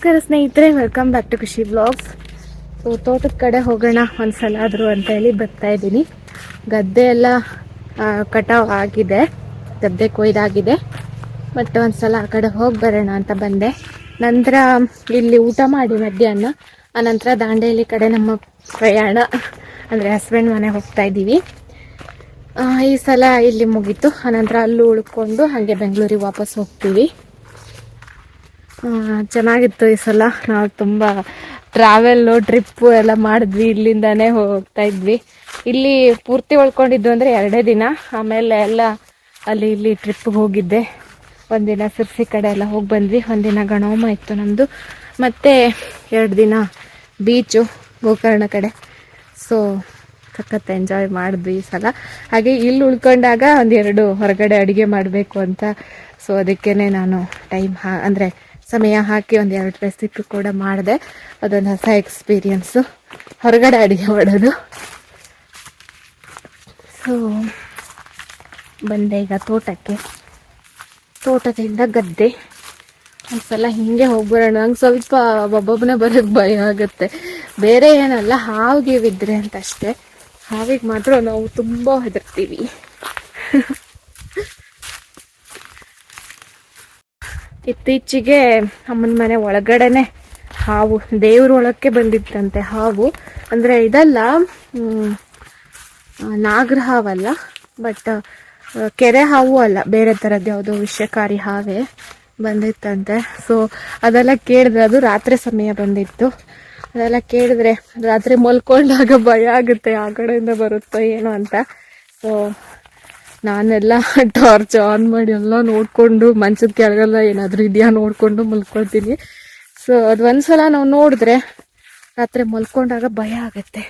ನಮಸ್ಕಾರ ಸ್ನೇಹಿತರೆ welcome back to Khushi blogs so ತೋಟದ ಕಡೆ ಹೋಗೋಣ ಒಂದ್ಸಲ ಆದರೂ ಅಂತ ಹೇಳಿ ಬರ್ತಾ ಇದ್ದೀನಿ. ಗದ್ದೆ ಎಲ್ಲ ಕಟಾವ್ ಆಗಿದೆ, ಗದ್ದೆ ಕೊಯ್ದಾಗಿದೆ. ಬಟ್ ಒಂದ್ಸಲ ಆ ಕಡೆ ಹೋಗಿ ಬರೋಣ ಅಂತ ಬಂದೆ. ನಂತರ ಇಲ್ಲಿ ಊಟ ಮಾಡಿ ಮಧ್ಯಾಹ್ನ, ಆನಂತರ ದಾಂಡೇಲಿ ಕಡೆ ನಮ್ಮ ಪ್ರಯಾಣ, ಅಂದರೆ ಹಸ್ಬೆಂಡ್ ಮನೆ ಹೋಗ್ತಾ ಇದ್ದೀವಿ. ಈ ಸಲ ಇಲ್ಲಿ ಮುಗೀತು. ಆನಂತರ ಅಲ್ಲೂ ಉಳ್ಕೊಂಡು ಹಾಗೆ ಬೆಂಗಳೂರಿಗೆ ವಾಪಸ್ ಹೋಗ್ತೀವಿ. ಚೆನ್ನಾಗಿತ್ತು ಈ ಸಲ. ನಾವು ತುಂಬ ಟ್ರಾವೆಲ್ಲು ಟ್ರಿಪ್ಪು ಎಲ್ಲ ಮಾಡಿದ್ವಿ, ಇಲ್ಲಿಂದನೇ ಹೋಗ್ತಾ ಇದ್ವಿ. ಇಲ್ಲಿ ಪೂರ್ತಿ ಉಳ್ಕೊಂಡಿದ್ದು ಅಂದರೆ ಎರಡೇ ದಿನ. ಆಮೇಲೆ ಎಲ್ಲ ಅಲ್ಲಿ ಇಲ್ಲಿ ಟ್ರಿಪ್ಗೆ ಹೋಗಿದ್ದೆ. ಒಂದಿನ ಸಿರ್ಸಿ ಕಡೆ ಎಲ್ಲ ಹೋಗಿ ಬಂದ್ವಿ. ಒಂದಿನ ಗಣೋಮ ಇತ್ತು ನಮ್ಮದು ಮತ್ತು ಎರಡು ದಿನ ಬೀಚು ಗೋಕರ್ಣ ಕಡೆ. ಸೊ ಸಖತ್ ಎಂಜಾಯ್ ಮಾಡಿದ್ವಿ ಈ ಸಲ. ಹಾಗೆ ಇಲ್ಲಿ ಉಳ್ಕೊಂಡಾಗ ಒಂದೆರಡು ಹೊರಗಡೆ ಅಡುಗೆ ಮಾಡಬೇಕು ಅಂತ. ಸೊ ಅದಕ್ಕೇ ನಾನು ಟೈಮ್ ಹಾ, ಅಂದರೆ ಸಮಯ ಹಾಕಿ ಒಂದು ಎರಡು ರೆಸಿಪಿ ಕೂಡ ಮಾಡಿದೆ. ಅದೊಂದು ಹೊಸ ಎಕ್ಸ್ಪೀರಿಯನ್ಸು ಹೊರಗಡೆ ಅಡುಗೆ ಮಾಡೋದು. ಸೊ ಬಂದೆ ಈಗ ತೋಟಕ್ಕೆ. ತೋಟದಿಂದ ಗದ್ದೆ. ಒಂದ್ಸಲ ಹಿಂಗೆ ಹೋಗ್ಬರೋಣ. ನಂಗೆ ಸ್ವಲ್ಪ ಒಬ್ಬೊಬ್ಬನೇ ಬರೋಕ್ಕೆ ಭಯ ಆಗುತ್ತೆ. ಬೇರೆ ಏನಲ್ಲ, ಹಾವಿಗೆ ಬಿದ್ದರೆ ಅಂತ ಅಷ್ಟೇ. ಹಾವಿಗೆ ಮಾತ್ರ ನಾವು ತುಂಬ ಹೆದರ್ತೀವಿ. ಇತ್ತೀಚೆಗೆ ಅಮ್ಮನ ಮನೆ ಒಳಗಡೆನೆ ಹಾವು, ದೇವ್ರ ಒಳಕ್ಕೆ ಬಂದಿತ್ತಂತೆ ಹಾವು. ಅಂದರೆ ಇದಲ್ಲ ನಾಗ್ರ ಹಾವಲ್ಲ ಬಟ್ ಕೆರೆ ಹಾವು ಅಲ್ಲ, ಬೇರೆ ಥರದ್ದು ಯಾವುದೋ ವಿಷಕಾರಿ ಹಾವೇ ಬಂದಿತ್ತಂತೆ. ಸೊ ಅದೆಲ್ಲ ಕೇಳಿದ್ರೆ ಅದು ರಾತ್ರಿ ಸಮಯ ಬಂದಿತ್ತು. ಅದೆಲ್ಲ ಕೇಳಿದ್ರೆ ರಾತ್ರಿ ಮಲ್ಕೊಂಡಾಗ ಭಯ ಆಗುತ್ತೆ, ಆ ಕಡೆಯಿಂದ ಬರುತ್ತೋ ಏನೋ ಅಂತ. ಸೊ ನಾನೆಲ್ಲ ಟಾರ್ಚ್ ಆನ್ ಮಾಡಿ ಎಲ್ಲ ನೋಡಿಕೊಂಡು ಮಂಚದ ಕೆಳಗೆಲ್ಲ ಏನಾದರೂ ಇದೆಯಾ ನೋಡಿಕೊಂಡು ಮಲ್ಕೊಳ್ತೀನಿ. ಸೊ ಅದು ಒಂದ್ಸಲ ನಾವು ನೋಡಿದ್ರೆ ರಾತ್ರಿ ಮಲ್ಕೊಂಡಾಗ ಭಯ ಆಗುತ್ತೆ.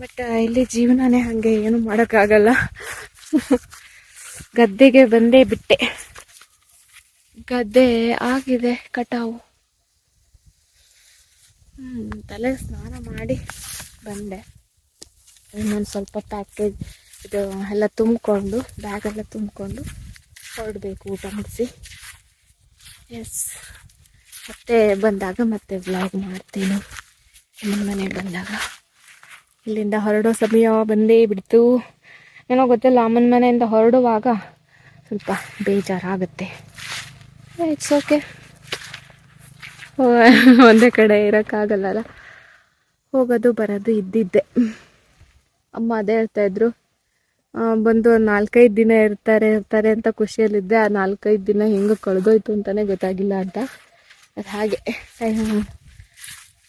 ಬಟ್ ಇಲ್ಲಿ ಜೀವನನೇ ಹಾಗೆ ಏನು ಮಾಡೋಕ್ಕಾಗಲ್ಲ. ಗದ್ದೆಗೆ ಬಂದೇ ಬಿಟ್ಟೆ. ಗದ್ದೆ ಆಗಿದೆ, ಕಟಾವು. ಹ್ಮ್, ತಲೆ ಸ್ನಾನ ಮಾಡಿ ಬಂದೆ. ಇನ್ನೊಂದು ಸ್ವಲ್ಪ ಪ್ಯಾಕೇಜ್ ಇದು ಎಲ್ಲ ತುಂಬಿಕೊಂಡು ಬ್ಯಾಗೆಲ್ಲ ತುಂಬಿಕೊಂಡು ಹೊರಡಬೇಕು ಊಟ ಮುಗಿಸಿ. ಎಸ್ ಮತ್ತೆ ಬಂದಾಗ ಮತ್ತೆ ವ್ಲಾಗ್ ಮಾಡ್ತೀನಿ. ನಿಮ್ಮ ಮನೆ ಬಂದಾಗ. ಇಲ್ಲಿಂದ ಹೊರಡೋ ಸಮಯ ಬಂದೇ ಬಿಡ್ತು. ಏನೋ ಗೊತ್ತಿಲ್ಲ ಅಮ್ಮನ ಮನೆಯಿಂದ ಹೊರಡುವಾಗ ಸ್ವಲ್ಪ ಬೇಜಾರಾಗುತ್ತೆ. ಇಟ್ಸ್ ಓಕೆ ಒಂದೇ ಕಡೆ ಇರೋಕ್ಕಾಗಲ್ಲಲ್ಲ. ಹೋಗೋದು ಬರೋದು ಇದ್ದಿದ್ದೆ. ಅಮ್ಮ ಅದೇ ಹೇಳ್ತಾ ಇದ್ರು. ಆ, ಬಂದು ನಾಲ್ಕೈದು ದಿನ ಇರ್ತಾರೆ ಇರ್ತಾರೆ ಅಂತ ಖುಷಿಯಲ್ಲಿದ್ದೆ. ಆ ನಾಲ್ಕೈದು ದಿನ ಹೆಂಗೆ ಕಳೆದೋಯ್ತು ಅಂತಲೇ ಗೊತ್ತಾಗಿಲ್ಲ ಅಂತ. ಅದು ಹಾಗೆ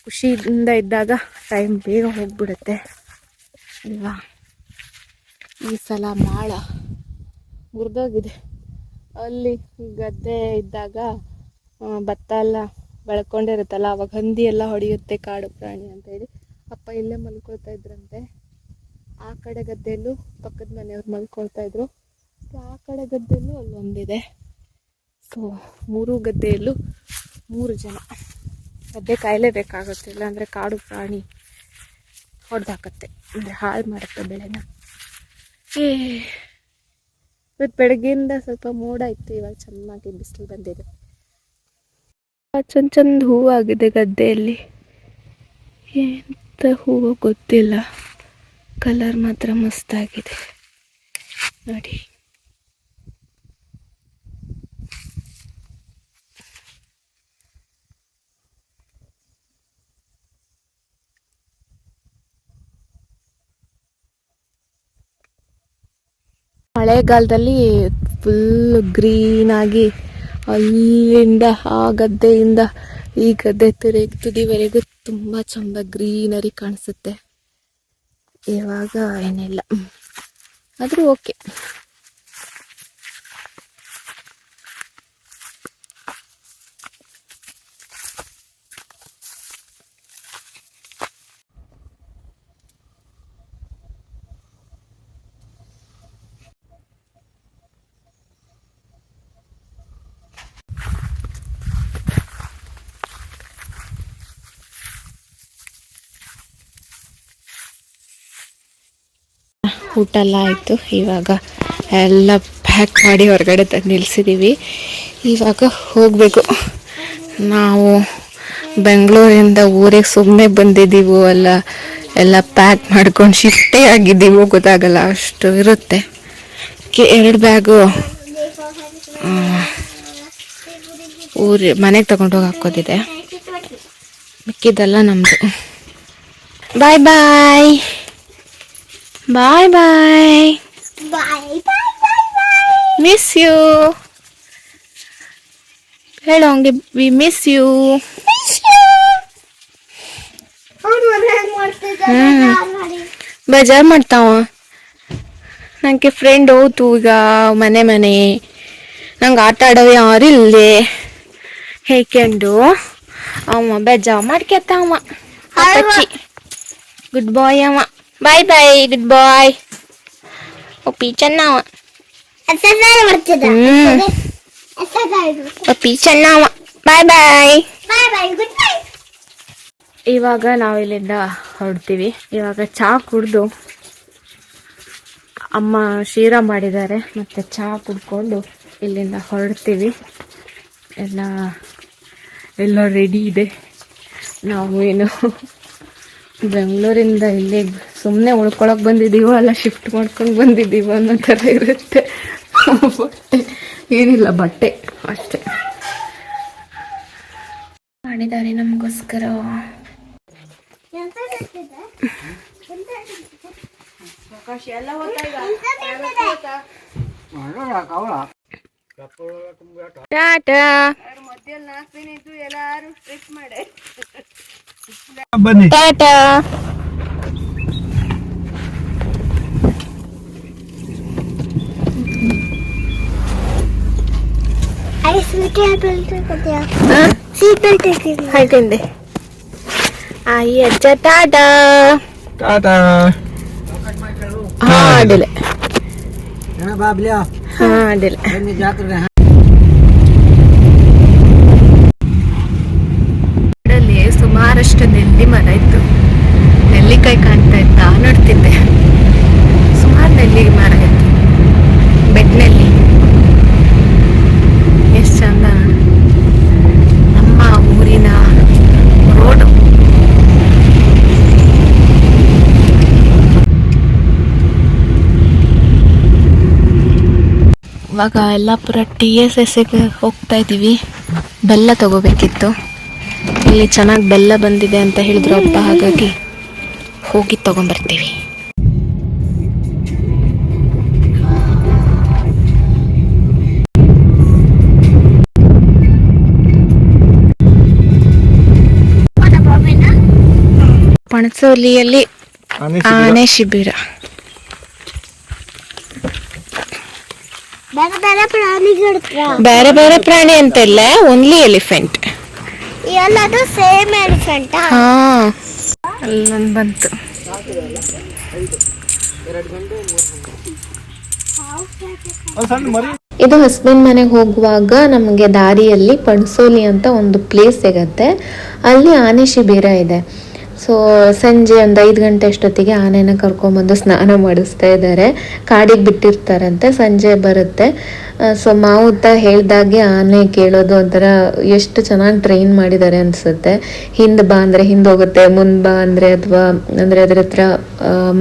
ಖುಷಿಯಿಂದ ಇದ್ದಾಗ ಟೈಮ್ ಬೇಗ ಹೋಗ್ಬಿಡುತ್ತೆ. ಅಲ್ವಾ? ಈ ಸಲ ಮಾಳ ಮುರಿದೋಗಿದೆ. ಅಲ್ಲಿ ಗದ್ದೆ ಇದ್ದಾಗ ಭತ್ತ ಎಲ್ಲ ಬೆಳ್ಕೊಂಡಿರುತ್ತಲ್ಲ, ಅವಾಗ ಹಂದಿ ಎಲ್ಲ ಹೊಡೆಯುತ್ತೆ ಕಾಡು ಪ್ರಾಣಿ ಅಂತ ಹೇಳಿ. ಅಪ್ಪ ಇಲ್ಲೇ ಮಲ್ಕೊಳ್ತಾ ಇದ್ರಂತೆ. ಆ ಕಡೆ ಗದ್ದೆಯಲ್ಲೂ ಪಕ್ಕದ ಮನೆಯವ್ರು ಮಲ್ಕೊಳ್ತಾ ಇದ್ರು. ಆ ಕಡೆ ಗದ್ದೆಯಲ್ಲೂ ಅಲ್ಲೊಂದಿದೆ. ಸೊ ಮೂರು ಗದ್ದೆಯಲ್ಲೂ ಮೂರು ಜನ. ಗದ್ದೆ ಕಾಯಲೇಬೇಕಾಗುತ್ತೆ ಇಲ್ಲಾಂದರೆ ಕಾಡು ಪ್ರಾಣಿ ಹೊಡೆದಾಕತ್ತೆ, ಅಂದರೆ ಹಾಳು ಮಾಡುತ್ತೆ ಬೆಳೆನ. ಏ ಇವತ್ತು ಬೆಳಗ್ಗೆಯಿಂದ ಸ್ವಲ್ಪ ಮೋಡ ಇತ್ತು, ಇವಾಗ ಚೆನ್ನಾಗಿ ಬಿಸಿಲು ಬಂದಿದೆ. ಚಂದ ಚಂದ ಹೂವಾಗಿದೆ ಗದ್ದೆಯಲ್ಲಿ. ಎಂತ ಹೂವು ಗೊತ್ತಿಲ್ಲ. ಕಲರ್ ಮಾತ್ರ ಮಸ್ತಾಗಿದೆ. ನೋಡಿ. ಮಳೆಗಾಲದಲ್ಲಿ ಫುಲ್ ಗ್ರೀನ್ ಆಗಿ ಅಲ್ಲಿಂದ ಆ ಗದ್ದೆಯಿಂದ ಈ ಗದ್ದೆ ತುದಿ ತುದಿವರೆಗೂ ತುಂಬ ಚಂದ ಗ್ರೀನರಿ ಕಾಣಿಸುತ್ತೆ. ಇವಾಗ ಏನಿಲ್ಲ. ಆದರೂ ಓಕೆ ಊಟ ಎಲ್ಲ ಆಯಿತು. ಇವಾಗ ಎಲ್ಲ ಪ್ಯಾಕ್ ಮಾಡಿ ಹೊರಗಡೆ ತಂದು ನಿಲ್ಲಿಸಿದ್ದೀವಿ ಇವಾಗ ಹೋಗಬೇಕು. ನಾವು ಬೆಂಗಳೂರಿಂದ ಊರಿಗೆ ಸುಮ್ಮನೆ ಬಂದಿದ್ದೀವು ಅಲ್ಲ, ಎಲ್ಲ ಪ್ಯಾಕ್ ಮಾಡ್ಕೊಂಡು ಶಿಫ್ಟೇ ಆಗಿದ್ದೀವೋ ಗೊತ್ತಾಗಲ್ಲ, ಅಷ್ಟು ಇರುತ್ತೆ. ಕೆ, ಎರಡು ಬ್ಯಾಗು. ಊರಿ, ಮನೆಗೆ ತಗೊಂಡೋಗಿ ಹಾಕೋದಿದೆ ಮಿಕ್ಕಿದ್ದೆಲ್ಲ ನಮ್ಮದು ಬಾಯ್ ಬಾಯ್. ಬಾಯ್ ಬಾಯ್ ಮಿಸ್ ಯು ಹೇಳು ಹಂಗೆ ವಿ ಮಿಸ್ ಯು ಬೇಜಾರು ಮಾಡ್ತಾವ ನನಗೆ ಫ್ರೆಂಡ್ ಹೋತು ಈಗ ಮನೆ ಮನೆ ನಂಗೆ ಆಟ ಆಡೋದು ಯಾರು ಇಲ್ಲೇ ಹೇಕೊಂಡು ಅವ ಬೇಜಾರು ಮಾಡ್ಕೊತಾವ ಅಪ್ಪಚ್ಚಿ ಗುಡ್ ಬಾಯ್ ಅವ ಬಾಯ್ ಬಾಯ್ ಗುಡ್ ಬಾಯ್ ಒಪ್ಪಿ ಚೆನ್ನವ ಹ್ಮ್. ಒಪ್ಪಿ ಚೆನ್ನವ ಬಾಯ್ ಬಾಯ್ ಇವಾಗ ನಾವಿಲ್ಲಿಂದ ಹೊರಡ್ತೀವಿ. ಇವಾಗ ಚಹಾ ಕುಡ್ದು ಅಮ್ಮ ಶೀರಾ ಮಾಡಿದ್ದಾರೆ. ಮತ್ತೆ ಚಹಾ ಕುಡ್ಕೊಂಡು ಇಲ್ಲಿಂದ ಹೊರಡ್ತೀವಿ. ಎಲ್ಲ ಎಲ್ಲ ರೆಡಿ ಇದೆ. ನಾವು ಏನು ಬೆಂಗಳೂರಿಂದ ಇಲ್ಲಿ ಸುಮ್ಮನೆ ಉಳ್ಕೊಳಕ್ ಬಂದಿದ್ದೀವೋ ಅಲ್ಲ ಶಿಫ್ಟ್ ಮಾಡ್ಕೊಂಡು ಬಂದಿದ್ದೀವೋ ಅನ್ನೋ ಥರ ಇರುತ್ತೆ. ಬಟ್ಟೆ. ಏನಿಲ್ಲ, ಬಟ್ಟೆ ಅಷ್ಟೇ. ಮಾಡಿದ್ದಾರೆ ನಮಗೋಸ್ಕರ. ಟಾಟಾ. ಬನ್ನಿ ನಾಲ್ಕು ಎಲ್ಲಾರು ಟ್ರಿಪ್ ಅಜ್ಜ ಟಾಟಾ ಟಾಟಾ ಹಾ ಅಡ್ಡಿಲ್ಲ ಬಾಬ್ಲಿಯಾ ಹಾ ಅಡ್ಡಿಲ್ಲ ಜಾತ್ರೆ ಲ್ಲಿ ಸುಮಾರಷ್ಟು ನೆಲ್ಲಿ ಮರ ಇತ್ತು. ನೆಲ್ಲಿಕಾಯಿ ಕಾಣ್ತಾ ಇತ್ತಾ? ನೋಡ್ತಿದ್ದೆ. ಸುಮಾರು ನೆಲ್ಲಿ ಮರ ಇತ್ತು. ಬೆಟ್ನಲ್ಲಿ. ಎಷ್ಟು ಚಂದ. ನಮ್ಮ ಊರಿನ ರೋಡು. ಇವಾಗ ಯಲ್ಲಾಪುರ ಟಿ ಎಸ್ ಎಸ್ಗೆ ಹೋಗ್ತಾ ಇದ್ದೀವಿ ಬೆಲ್ಲ ತಗೋಬೇಕಿತ್ತು. ಇಲ್ಲಿ ಚೆನ್ನಾಗಿ ಬೆಲ್ಲ ಬಂದಿದೆ ಅಂತ ಹೇಳಿದ್ರು ಅಪ್ಪ ಹಾಗಾಗಿ ಹೋಗಿ ತಗೊಂಬರ್ತೀವಿ. ಪಣಸೋಲಿಯಲ್ಲಿ ಆನೆ ಶಿಬಿರ. ಬೇರೆ ಬೇರೆ ಪ್ರಾಣಿಗಳು ಬೇರೆ ಬೇರೆ ಪ್ರಾಣಿ ಅಂತ ಇಲ್ಲ ಓನ್ಲಿ ಎಲಿಫೆಂಟ್ ಎಲ್ಲದು ಸೇಮ್ ಎಲಿಫೆಂಟ್? ಹಾ. ಅಲ್ಲೊಂದು ಬಂತು. ಇದು ಹಸ್ಬೆಂಡ್ ಮನೆಗೆ ಹೋಗುವಾಗ ನಮಗೆ ದಾರಿಯಲ್ಲಿ ಪಣಸೋಲಿ ಅಂತ ಒಂದು ಪ್ಲೇಸ್ ಸಿಗತ್ತೆ. ಅಲ್ಲಿ ಆನೆ ಶಿಬಿರ ಇದೆ. ಸೊ ಸಂಜೆ ಒಂದು ಐದು ಗಂಟೆ ಅಷ್ಟೊತ್ತಿಗೆ ಆನೆನ ಕರ್ಕೊಂಬಂದು ಸ್ನಾನ ಮಾಡಿಸ್ತಾ ಇದ್ದಾರೆ ಕಾಡಿಗೆ ಬಿಟ್ಟಿರ್ತಾರಂತೆ, ಸಂಜೆ ಬರುತ್ತೆ. ಸೊ ಮಾವುತ ಹೇಳ್ದಾಗೆ ಆನೆ ಕೇಳೋದು ಒಂಥರ ಎಷ್ಟು ಚೆನ್ನಾಗಿ ಟ್ರೈನ್ ಮಾಡಿದ್ದಾರೆ ಅನಿಸುತ್ತೆ. ಹಿಂದೆ ಬಾ ಅಂದರೆ ಹಿಂದೆ ಹೋಗುತ್ತೆ, ಮುಂದೆ ಬಾ ಅಂದರೆ ಅಥವಾ, ಅಂದರೆ ಅದ್ರ ಹತ್ರ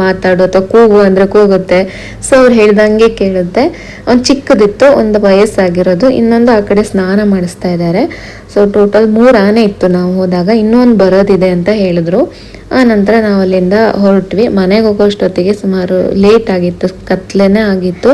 ಮಾತಾಡೋ ಅಥವಾ ಕೂಗು ಅಂದರೆ ಕೂಗುತ್ತೆ. ಸೊ ಅವ್ರು ಹೇಳ್ದಂಗೆ ಕೇಳುತ್ತೆ. ಒಂದು ಚಿಕ್ಕದಿತ್ತು, ಒಂದು ವಯಸ್ಸಾಗಿರೋದು, ಇನ್ನೊಂದು ಆ ಕಡೆ ಸ್ನಾನ ಮಾಡಿಸ್ತಾ ಇದ್ದಾರೆ ಸೊ ಟೋಟಲ್ ಮೂರು ಆನೆ ಇತ್ತು ನಾವು ಹೋದಾಗ, ಇನ್ನೊಂದು ಬರೋದಿದೆ ಅಂತ ಹೇಳಿದ್ರು. ಆ ನಂತರ ನಾವು ಅಲ್ಲಿಂದ ಹೊರಟ್ವಿ. ಮನೆಗೆ ಹೋಗೋಷ್ಟೊತ್ತಿಗೆ ಸುಮಾರು ಲೇಟ್ ಆಗಿತ್ತು ಕತ್ಲೆನೇ ಆಗಿತ್ತು.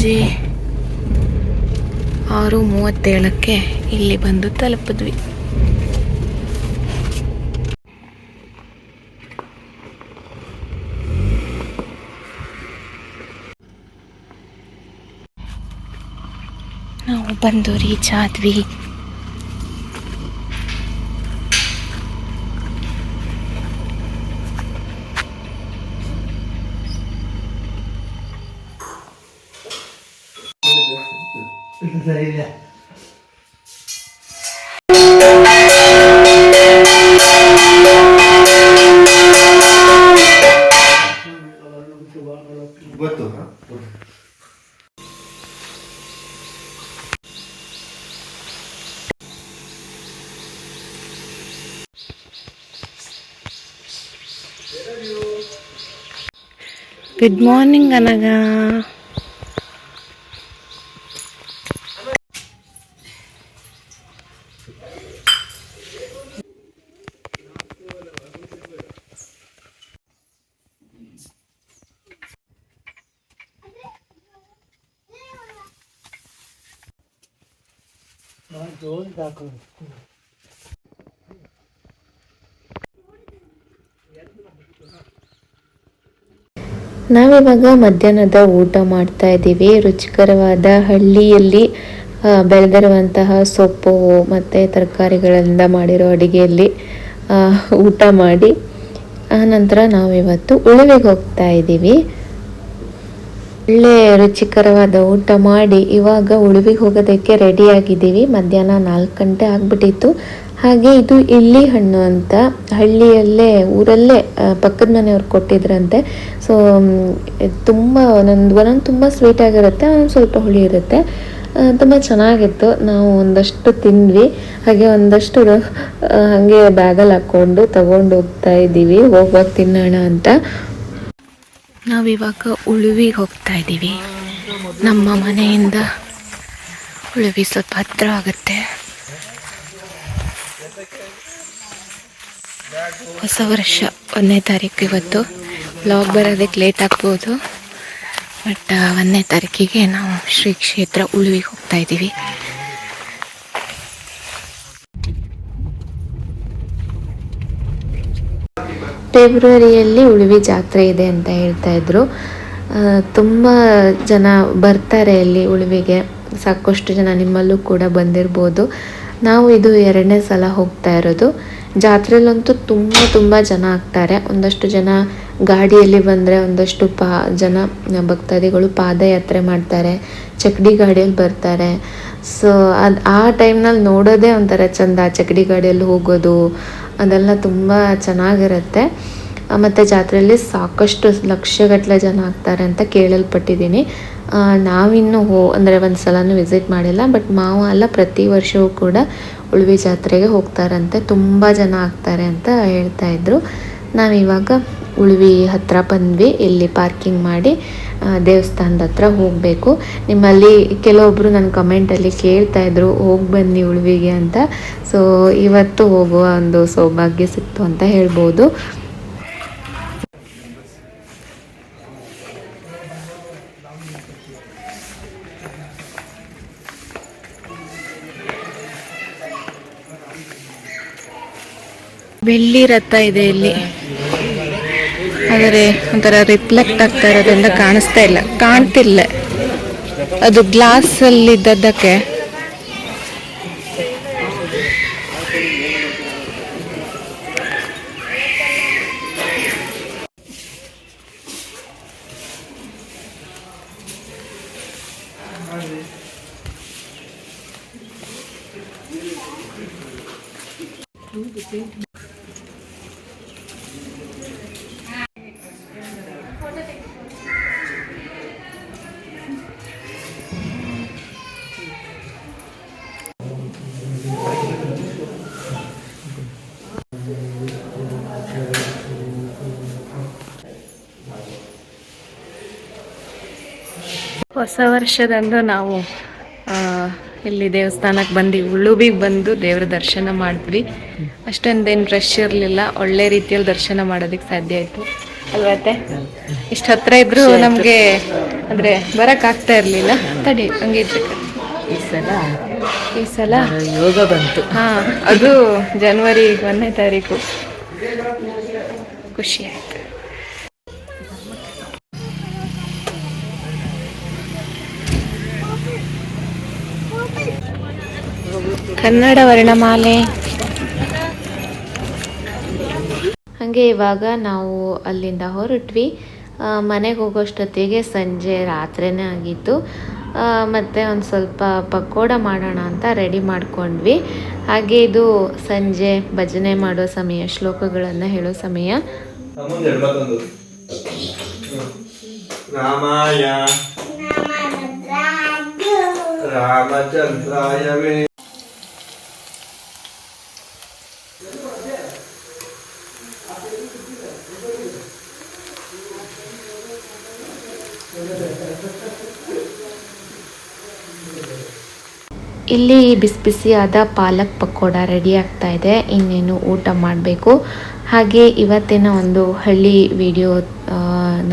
ಸಂಜೆ ಆರು ಮೂವತ್ತೇಳಕ್ಕೆ ಇಲ್ಲಿ ಬಂದು ತಲುಪಿದ್ವಿ. ನಾವು ಬಂದು ರೀಚ್ ಆದ್ವಿ. Good morning, Kanaga. ನಾವಿವಾಗ ಮಧ್ಯಾಹ್ನದ ಊಟ ಮಾಡ್ತಾ ಇದ್ದೀವಿ. ರುಚಿಕರವಾದ ಹಳ್ಳಿಯಲ್ಲಿ ಬೆಳೆದಿರುವಂತಹ ಸೊಪ್ಪು ಮತ್ತು ತರಕಾರಿಗಳಿಂದ ಮಾಡಿರೋ ಅಡುಗೆಯಲ್ಲಿ ಊಟ ಮಾಡಿ ಆನಂತರ ನಂತರ ನಾವಿವತ್ತು ಉಳುವೆಗೆ ಹೋಗ್ತಾ ಇದ್ದೀವಿ. ಒಳ್ಳೆ ರುಚಿಕರವಾದ ಊಟ ಮಾಡಿ ಇವಾಗ ಉಳುವಿಗೆ ಹೋಗೋದಕ್ಕೆ ರೆಡಿ ಆಗಿದ್ದೀವಿ ಮಧ್ಯಾಹ್ನ ನಾಲ್ಕು ಗಂಟೆ ಆಗ್ಬಿಟ್ಟಿತ್ತು. ಹಾಗೆ ಇದು ಇಲ್ಲಿ ಹಣ್ಣು ಅಂತ ಹಳ್ಳಿಯಲ್ಲೇ, ಊರಲ್ಲೇ ಪಕ್ಕದ ಮನೆಯವ್ರು ಕೊಟ್ಟಿದ್ರಂತೆ. ಸೊ ತುಂಬ ಒಂದೊಂದು ಒಂದೊಂದು ತುಂಬ ಸ್ವೀಟ್ ಆಗಿರುತ್ತೆ, ಒಂದೊಂದು ಸ್ವಲ್ಪ ಹುಳಿ ಇರುತ್ತೆ. ತುಂಬ ಚೆನ್ನಾಗಿತ್ತು. ನಾವು ಒಂದಷ್ಟು ತಿಂದ್ವಿ. ಹಾಗೆ ಒಂದಷ್ಟು ಹಾಗೆ ಬ್ಯಾಗಲ್ಲಿ ಹಾಕ್ಕೊಂಡು ತಗೊಂಡು ಹೋಗ್ತಾ ಇದ್ದೀವಿ. ಹೋಗುವಾಗ ತಿನ್ನೋಣ ಅಂತ. ನಾವಿವಾಗ ಉಳುವಿಗೆ ಹೋಗ್ತಾ ಇದ್ದೀವಿ. ನಮ್ಮ ಮನೆಯಿಂದ ಉಳುವಿ ಸ್ವಲ್ಪ ಹತ್ರ ಆಗುತ್ತೆ. ಹೊಸ ವರ್ಷ ಒಂದನೇ ತಾರೀಕು ಇವತ್ತು. ಬ್ಲಾಗ್ ಬರೋದಕ್ಕೆ ಲೇಟ್ ಆಗ್ಬೋದು. ಬಟ್ ಒಂದನೇ ತಾರೀಕಿಗೆ ನಾವು ಶ್ರೀ ಕ್ಷೇತ್ರ ಉಳುವಿಗೆ ಹೋಗ್ತಾ ಇದ್ದೀವಿ. ಫೆಬ್ರವರಿಯಲ್ಲಿ ಉಳುವಿ ಜಾತ್ರೆ ಇದೆ ಅಂತ ಹೇಳ್ತಾ ಇದ್ರು. ತುಂಬ ಜನ ಬರ್ತಾರೆ ಇಲ್ಲಿ ಉಳುವಿಗೆ. ಸಾಕಷ್ಟು ಜನ ನಿಮ್ಮಲ್ಲೂ ಕೂಡ ಬಂದಿರ್ಬೋದು. ನಾವು ಇದು ಎರಡನೇ ಸಲ ಹೋಗ್ತಾ ಇರೋದು. ಜಾತ್ರೆಯಲ್ಲಂತೂ ತುಂಬ ತುಂಬ ಜನ ಆಗ್ತಾರೆ. ಒಂದಷ್ಟು ಜನ ಗಾಡಿಯಲ್ಲಿ ಬಂದರೆ ಒಂದಷ್ಟು ಪಾ, ಜನ ಭಕ್ತಾದಿಗಳು ಪಾದಯಾತ್ರೆ ಮಾಡ್ತಾರೆ. ಚಕ್ಡಿ ಗಾಡಿಯಲ್ಲಿ ಬರ್ತಾರೆ. ಸೊ ಅದು ಆ ಟೈಮ್ನಲ್ಲಿ ನೋಡೋದೇ ಒಂಥರ ಚಂದ. ಚಕ್ಡಿ ಗಾಡಿಯಲ್ಲಿ ಹೋಗೋದು ಅದೆಲ್ಲ ತುಂಬ ಚೆನ್ನಾಗಿರುತ್ತೆ. ಮತ್ತು ಜಾತ್ರೆಯಲ್ಲಿ ಸಾಕಷ್ಟು ಲಕ್ಷಗಟ್ಟಲೆ ಜನ ಆಗ್ತಾರೆ ಅಂತ ಕೇಳಲ್ಪಟ್ಟಿದ್ದೀನಿ. ನಾವಿನ್ನೂ ಹೋ, ಅಂದರೆ ಒಂದು ಸಲನೂ ವಿಸಿಟ್ ಮಾಡಿಲ್ಲ ಬಟ್ ಮಾವ ಅಲ್ಲ, ಪ್ರತಿ ವರ್ಷವೂ ಕೂಡ ಉಳ್ವಿ ಜಾತ್ರೆಗೆ ಹೋಗ್ತಾರಂತೆ. ತುಂಬ ಜನ ಆಗ್ತಾರೆ ಅಂತ ಹೇಳ್ತಾ ಇದ್ರು. ನಾವಿವಾಗ ಉಳ್ವಿ ಹತ್ರ ಬಂದ್ವಿ, ಇಲ್ಲಿ ಪಾರ್ಕಿಂಗ್ ಮಾಡಿ ದೇವಸ್ಥಾನದ ಹತ್ರ ಹೋಗಬೇಕು. ನಿಮ್ಮಲ್ಲಿ ಕೆಲವೊಬ್ಬರು ನನ್ನ ಕಮೆಂಟಲ್ಲಿ ಕೇಳ್ತಾ ಇದ್ರು, ಹೋಗಿ ಬನ್ನಿ ಉಳ್ವಿಗೆ ಅಂತ. ಸೊ ಇವತ್ತು ಹೋಗುವ ಒಂದು ಸೌಭಾಗ್ಯ ಸಿಕ್ತು ಅಂತ ಹೇಳ್ಬೋದು. ಬೆಳ್ಳಿ ರಥ ಇದೆ ಇಲ್ಲಿ. ಆದರೆ ಒಂಥರ ರಿಫ್ಲೆಕ್ಟ್ ಆಗ್ತಾ ಇರೋದ್ರಿಂದ ಕಾಣಿಸ್ತಾ ಇಲ್ಲ. ಕಾಣ್ತಿಲ್ಲ. ಅದು ಗ್ಲಾಸ್ ಹೊಸ ವರ್ಷದಂದು ನಾವು ಇಲ್ಲಿ ದೇವಸ್ಥಾನಕ್ಕೆ ಬಂದು ಉಳುಬಿಗೆ ಬಂದು ದೇವ್ರ ದರ್ಶನ ಮಾಡಿದ್ವಿ. ಅಷ್ಟೊಂದೇನು ರಶ್ ಇರಲಿಲ್ಲ. ಒಳ್ಳೆ ರೀತಿಯಲ್ಲಿ ದರ್ಶನ ಮಾಡೋದಕ್ಕೆ ಸಾಧ್ಯ ಆಯಿತು. ಅಲ್ವತ್ತೆ ಇಷ್ಟು ಹತ್ರ ಇದ್ರು ನಮಗೆ ಅಂದರೆ ಬರೋಕ್ಕಾಗ್ತಾ ಇರಲಿಲ್ಲ. ತಡಿ ಹಂಗಿದ್ರೆ ಈ ಸಲ ಈ ಸಲ? ಯೋಗ ಬಂತು. ಹಾ ಅದು ಜನವರಿ ಒಂದನೇ ತಾರೀಕು. ಖುಷಿ ಕನ್ನಡ ವರ್ಣಮಾಲೆ. ಹಾಗೆ ಇವಾಗ ನಾವು ಅಲ್ಲಿಂದ ಹೊರಟ್ವಿ. ಮನೆಗೆ ಹೋಗೋಷ್ಟೊತ್ತಿಗೆ ಸಂಜೆ ರಾತ್ರಿನೇ ಆಗಿತ್ತು. ಮತ್ತೆ ಒಂದು ಸ್ವಲ್ಪ ಪಕೋಡ ಮಾಡೋಣ ಅಂತ ರೆಡಿ ಮಾಡ್ಕೊಂಡ್ವಿ. ಹಾಗೆ ಇದು ಸಂಜೆ ಭಜನೆ ಮಾಡೋ ಸಮಯ ಶ್ಲೋಕಗಳನ್ನು ಹೇಳೋ ಸಮಯ. ರಾಮಾಯ ರಾಮಚಂದ್ರಾಯ. ಇಲ್ಲಿ ಬಿಸಿ ಬಿಸಿಯಾದ ಪಾಲಕ್ ಪಕೋಡ ರೆಡಿ ಆಗ್ತಾ ಇದೆ. ಇನ್ನೇನು ಊಟ ಮಾಡಬೇಕು? ಹಾಗೆ ಇವತ್ತಿನ ಒಂದು ಹಳ್ಳಿ ವಿಡಿಯೋ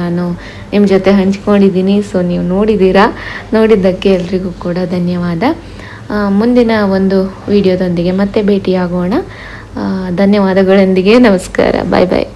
ನಾನು ನಿಮ್ಮ ಜೊತೆ ಹಂಚ್ಕೊಂಡಿದ್ದೀನಿ. ಸೊ ನೀವು ನೋಡಿದ್ದೀರಾ? ನೋಡಿದ್ದಕ್ಕೆ ಎಲ್ರಿಗೂ ಕೂಡ ಧನ್ಯವಾದ. ಮುಂದಿನ ಒಂದು ವಿಡಿಯೋದೊಂದಿಗೆ ಮತ್ತೆ ಭೇಟಿಯಾಗೋಣ. ಧನ್ಯವಾದಗಳೊಂದಿಗೆ ನಮಸ್ಕಾರ. ಬಾಯ್ ಬಾಯ್